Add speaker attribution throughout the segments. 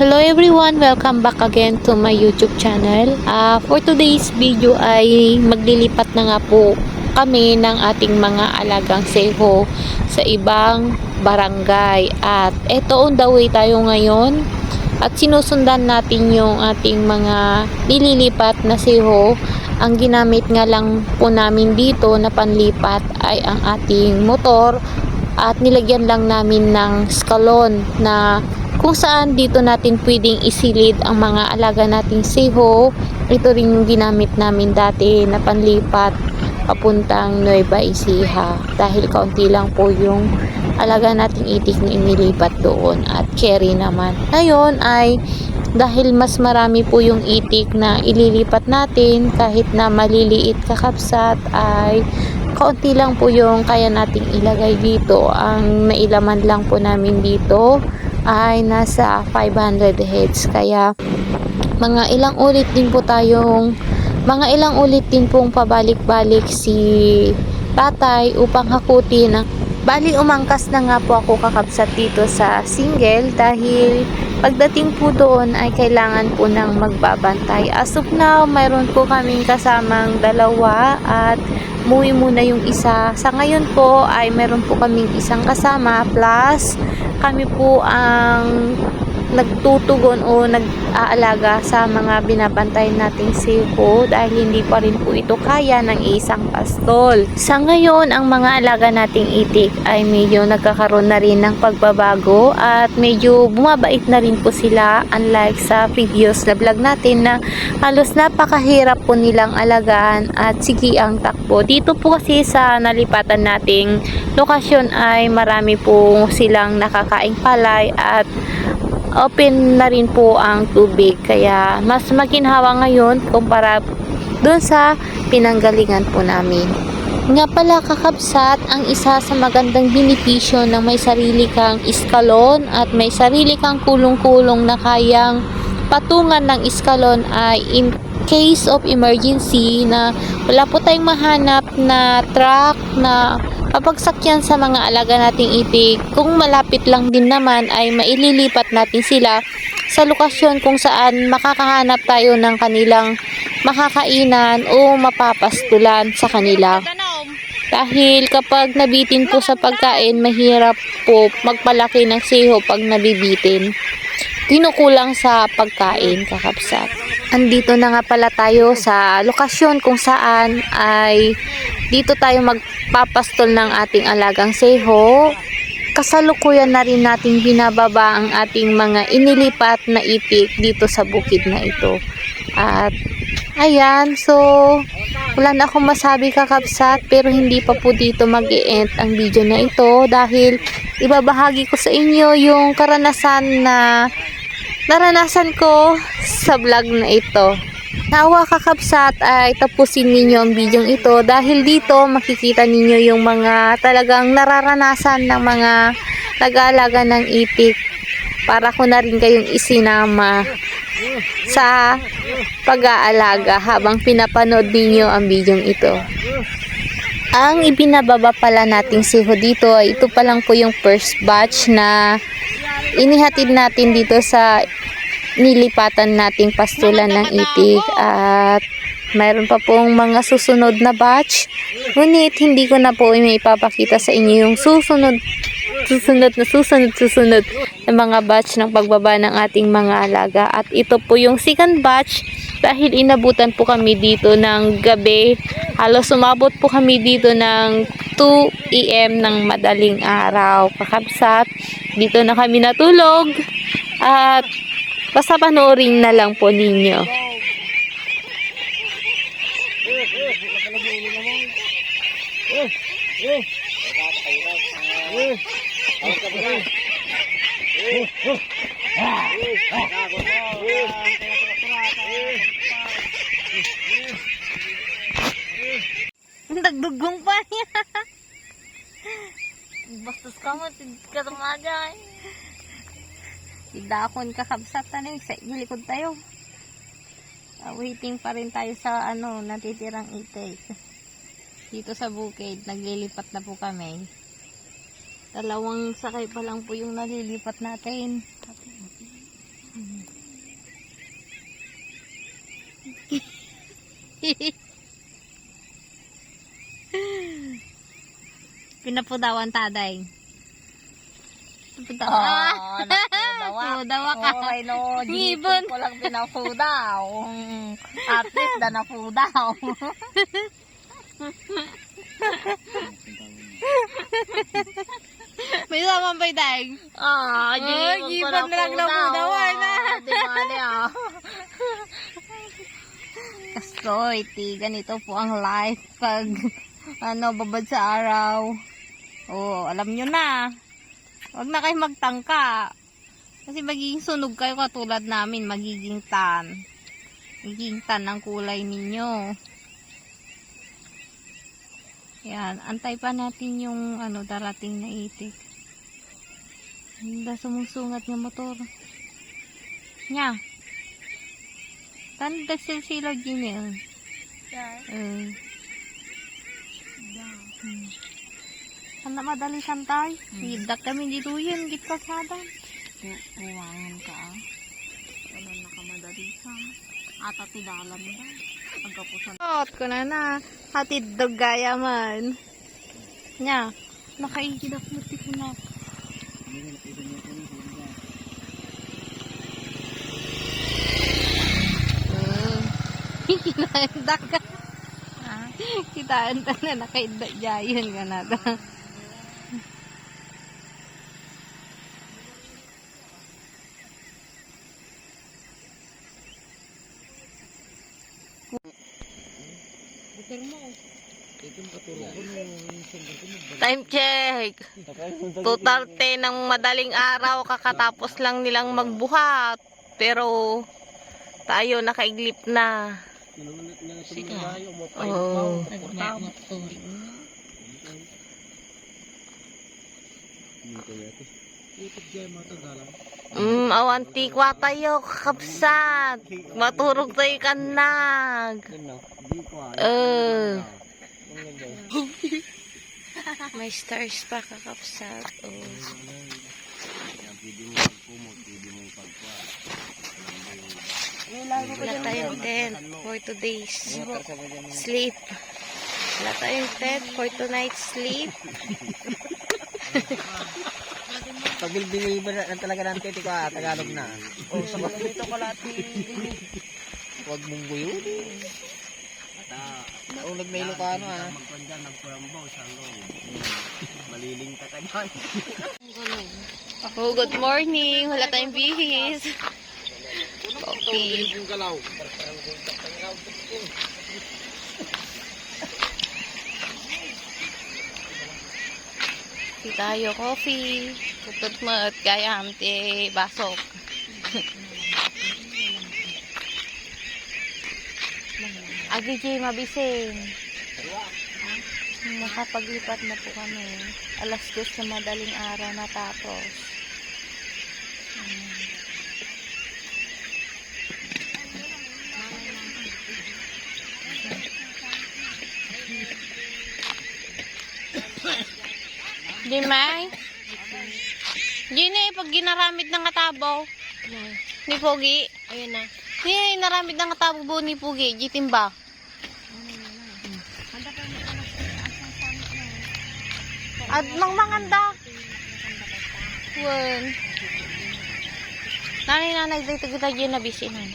Speaker 1: Hello everyone! Welcome back again to my YouTube channel. Ah, for today's video ay maglilipat na nga po kami ng ating mga alagang seho sa ibang barangay. At eto on the way tayo ngayon at sinusundan natin yung ating mga nililipat na seho. Ang ginamit nga lang po namin dito na panlipat ay ang ating motor at nilagyan lang namin ng skalon na kung saan dito natin pwedeng isilid ang mga alaga nating siho. Ito rin yung ginamit namin dati na panlipat papuntang Nueva Ecija dahil kaunti lang po yung alaga nating itik na inilipat doon at carry naman. Ngayon ay dahil mas marami po yung itik na ililipat natin kahit na maliliit kakapsat ay kaunti lang po yung kaya nating ilagay dito. Ang nailaman lang po namin dito ay nasa 500 heads. Kaya mga ilang ulit din po tayong mga ilang ulit din pong pabalik-balik si tatay upang hakutin ang Bali, umangkas na nga po ako kakapsat dito sa single dahil pagdating po doon ay kailangan po ng magbabantay. As of now, mayroon po kaming kasamang dalawa at muwi muna yung isa. Sa ngayon po ay meron po kaming isang kasama plus kami po ang nagtutugon o nag-aalaga sa mga binabantay nating siko dahil hindi pa rin po ito kaya ng isang pastol. Sa ngayon, ang mga alaga nating itik ay medyo nagkakaroon na rin ng pagbabago at medyo bumabait na rin po sila unlike sa previous na vlog natin na halos napakahirap po nilang alagaan at sige ang takbo. Dito po kasi sa nalipatan nating lokasyon ay marami po silang nakakaing palay at open na rin po ang tubig kaya mas maginhawa ngayon kumpara doon sa pinanggalingan po namin. Nga pala kakabsat, ang isa sa magandang benepisyo ng may sarili kang iskalon at may sarili kang kulong-kulong na kayang patungan ng iskalon ay in case of emergency na wala po tayong mahanap na truck na papagsak yan sa mga alaga nating itik. Kung malapit lang din naman ay maililipat natin sila sa lokasyon kung saan makakahanap tayo ng kanilang makakainan o mapapastulan sa kanila. Dahil kapag nabitin po sa pagkain, mahirap po magpalaki ng siho pag nabibitin. Kinukulang sa pagkain, kakapsat. Andito na nga pala tayo sa lokasyon kung saan ay dito tayo magpapastol ng ating alagang seho. Kasalukuyan na rin nating binababa ang ating mga inilipat na itik dito sa bukid na ito. At ayan, so wala na akong masabi kakapsat pero hindi pa po dito mag end ang video na ito dahil ibabahagi ko sa inyo yung karanasan na naranasan ko sa vlog na ito. Nawa kakapsat ay tapusin ninyo ang video ito dahil dito makikita ninyo yung mga talagang nararanasan ng mga nag-aalaga ng itik para ko na rin kayong isinama sa pag-aalaga habang pinapanood ninyo ang video ito. Ang ibinababa pala nating siho dito ay ito pa lang po yung first batch na inihatid natin dito sa nilipatan nating pastulan ng itik at mayroon pa pong mga susunod na batch. Ngunit hindi ko na po may ipapakita sa inyo yung susunod susunod na susunod susunod na mga batch ng pagbaba ng ating mga alaga. At ito po yung second batch dahil inabutan po kami dito ng gabi. Halos umabot po kami dito ng 2 am ng madaling araw. Kakabsat dito na kami natulog. At basta panoorin na lang po ninyo Nagdugong pa niya. Bastos ka mo, ka tumaday. Idakon kakabsat na sa gilikod tayo. Uh, waiting pa rin tayo sa ano, natitirang itik. Dito sa bukid, naglilipat na po kami. Dalawang sakay pa lang po yung nalilipat natin.
Speaker 2: Pinapudawan taday. Pinapudawan.
Speaker 3: Oh, nakudawa.
Speaker 2: Pudawa ka.
Speaker 3: Oray no,
Speaker 2: Ngibon.
Speaker 3: jipon ko lang pinapudaw. Mm, At least na napudaw.
Speaker 2: May saman pa itay.
Speaker 3: Ah,
Speaker 2: Oh,
Speaker 3: ko
Speaker 2: jipon
Speaker 3: lang
Speaker 2: lang napudawan,
Speaker 3: pudaw.
Speaker 2: ah.
Speaker 3: Di mali ah. Kasoy, ti, ganito po ang life pag ano, babad sa araw. Oh, alam nyo na. Huwag na kayo magtangka. Kasi magiging sunog kayo katulad namin, magiging tan. Magiging tan ang kulay ninyo. Yan, antay pa natin yung ano darating na itik. Hindi sumusungat ng motor. Nya. Tan silsilo gini. Uh. Uh. Hmm. Ano madali santay? Hidak kami dito yun, git kasada. Kuwangan ka ah. Ano nakamadali sa Ata tidalan ba? Pagkapusan. Ot ko na na. Hatid dog gaya man. Nya. Nakaigidak mo ti ko na. Kinaandak ka. Kitaan ta na nakaindak jayon ka na Time check. Total 10 ng madaling araw kakatapos lang nilang magbuhat. Pero tayo nakaiglip na. Oh. Mm, awanti kwa tayo kakapsat. Maturog tayo kanag. Eh. May stars pa kakapsat. Oh. Wala tayong tent for today's sleep. Wala tayong tent for tonight's sleep. Pag deliver na talaga ng titi ko, ah, Tagalog na. O, sa dito ko lahat Huwag mong guyo. Naulog na Ilocano ah. Magkanda, nagkurambaw sa Maliling ka ka dyan.
Speaker 2: Oh, good morning. Wala tayong bihis. Okay. Di tayo coffee. Kutod mo at gaya basok. Agi J, mabising. Nakapaglipat na po kami. Alas dos na madaling araw natapos. Di may? Gini, pag ginaramid ng katabaw. Ni Pogi.
Speaker 3: Ayun na.
Speaker 2: Ni naramid ng katabaw ni Pogi. Gitimba. At mang manganda. Wen. Nanay dito kita dyan na bisinan.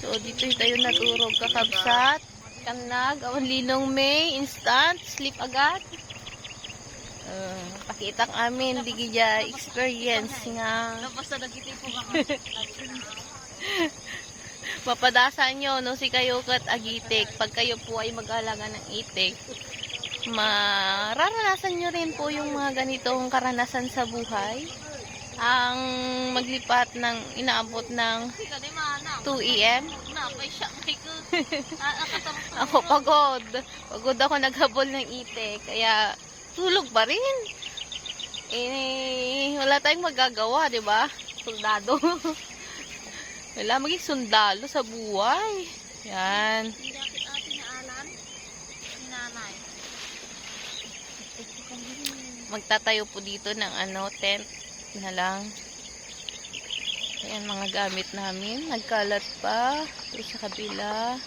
Speaker 2: So dito tayo naturog kakabsat. Kanag, awan linong may, instant, sleep agad. Uh, pakita ang amin, di gidya experience nga.
Speaker 3: Basta nagkiti po ka.
Speaker 2: Mapadasan nyo, no, si kayo kat agitik. Pag kayo po ay mag-alaga ng itik, mararanasan nyo rin po yung mga ganitong karanasan sa buhay. Ang maglipat ng inaabot ng 2 a.m. Ako pagod. Pagod ako naghabol ng itik. Kaya tulog pa rin. Eh, wala tayong magagawa, di ba? Soldado. wala maging sundalo sa buhay. Yan.
Speaker 3: Hindi natin atin na alam. Ni nanay.
Speaker 2: Magtatayo po dito ng ano, tent na lang. Ayan mga gamit namin. Nagkalat pa. Ito sa kabila.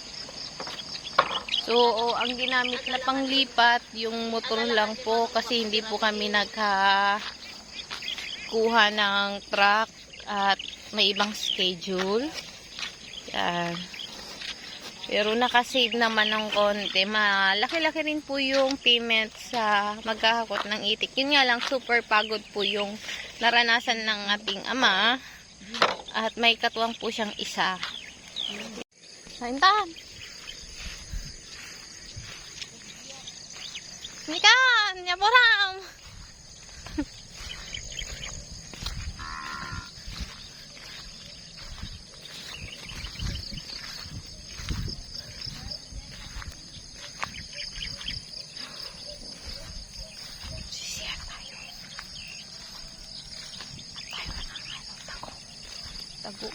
Speaker 2: So, oh, ang ginamit na panglipat, yung motor lang po kasi hindi po kami nagka kuha ng truck at may ibang schedule. Yan. Pero nakasave naman ng konti. Malaki-laki rin po yung payment sa maghahakot ng itik. Yun nga lang, super pagod po yung naranasan ng ating ama. At may katuwang po siyang isa. Saintan! Mikan! Yaboram! Sisiyan tayo. At tayo na ng ano, tago. Tago.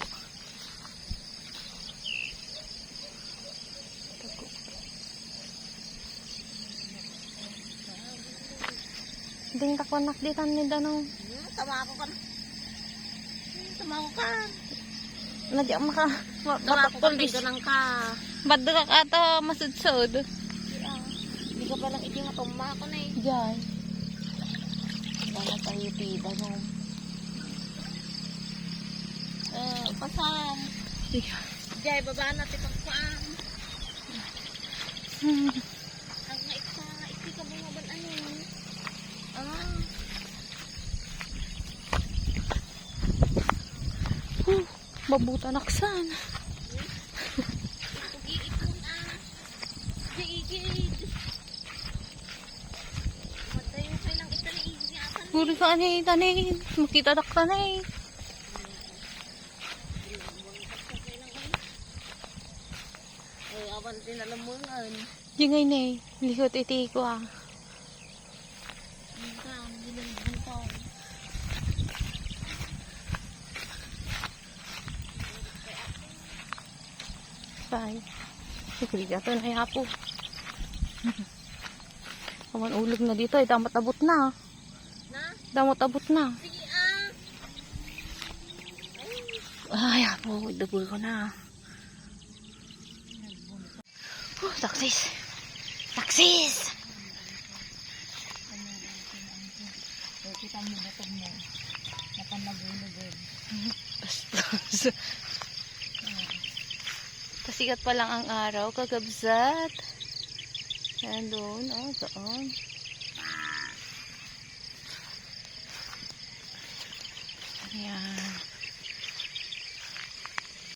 Speaker 2: Tago. Ding takwanak di tan ni danong.
Speaker 4: Tama ako ka na. Tama ako ka.
Speaker 2: Nadya maka ma-
Speaker 4: Tama ako ka. Ganang ka.
Speaker 2: Ka kata masudsod.
Speaker 4: Hindi ka palang iti nga tuma ako na eh.
Speaker 2: Diyan. Wala tayo tida mo.
Speaker 4: Eh, pasam. Jay, baba natin pang paan.
Speaker 2: Hmm.
Speaker 4: Ang naiksa, iti ka bumaban ano. Ah.
Speaker 2: Babuta naksan.
Speaker 4: Pag-iipon ah. Jaigid. Matayo kayo ng ita na iiyakan.
Speaker 2: Puri ka ani tanin. Makita dakta na eh.
Speaker 4: Eh, mo nga.
Speaker 2: Jingay na eh. Likot iti ko ah. Bye. Sige, gato na yapo. Kaman ulog na dito eh. Damot abot na.
Speaker 4: Na?
Speaker 2: Damot abot na.
Speaker 4: Sige ah.
Speaker 2: Ay, apo. Idabul ko na. Oh, taksis. Taksis!
Speaker 4: Kita mo ba ito mo? Napanagulog
Speaker 2: Bastos. Pasikat pa lang ang araw, kagabsat. Ayan doon, oh, doon. Ayan.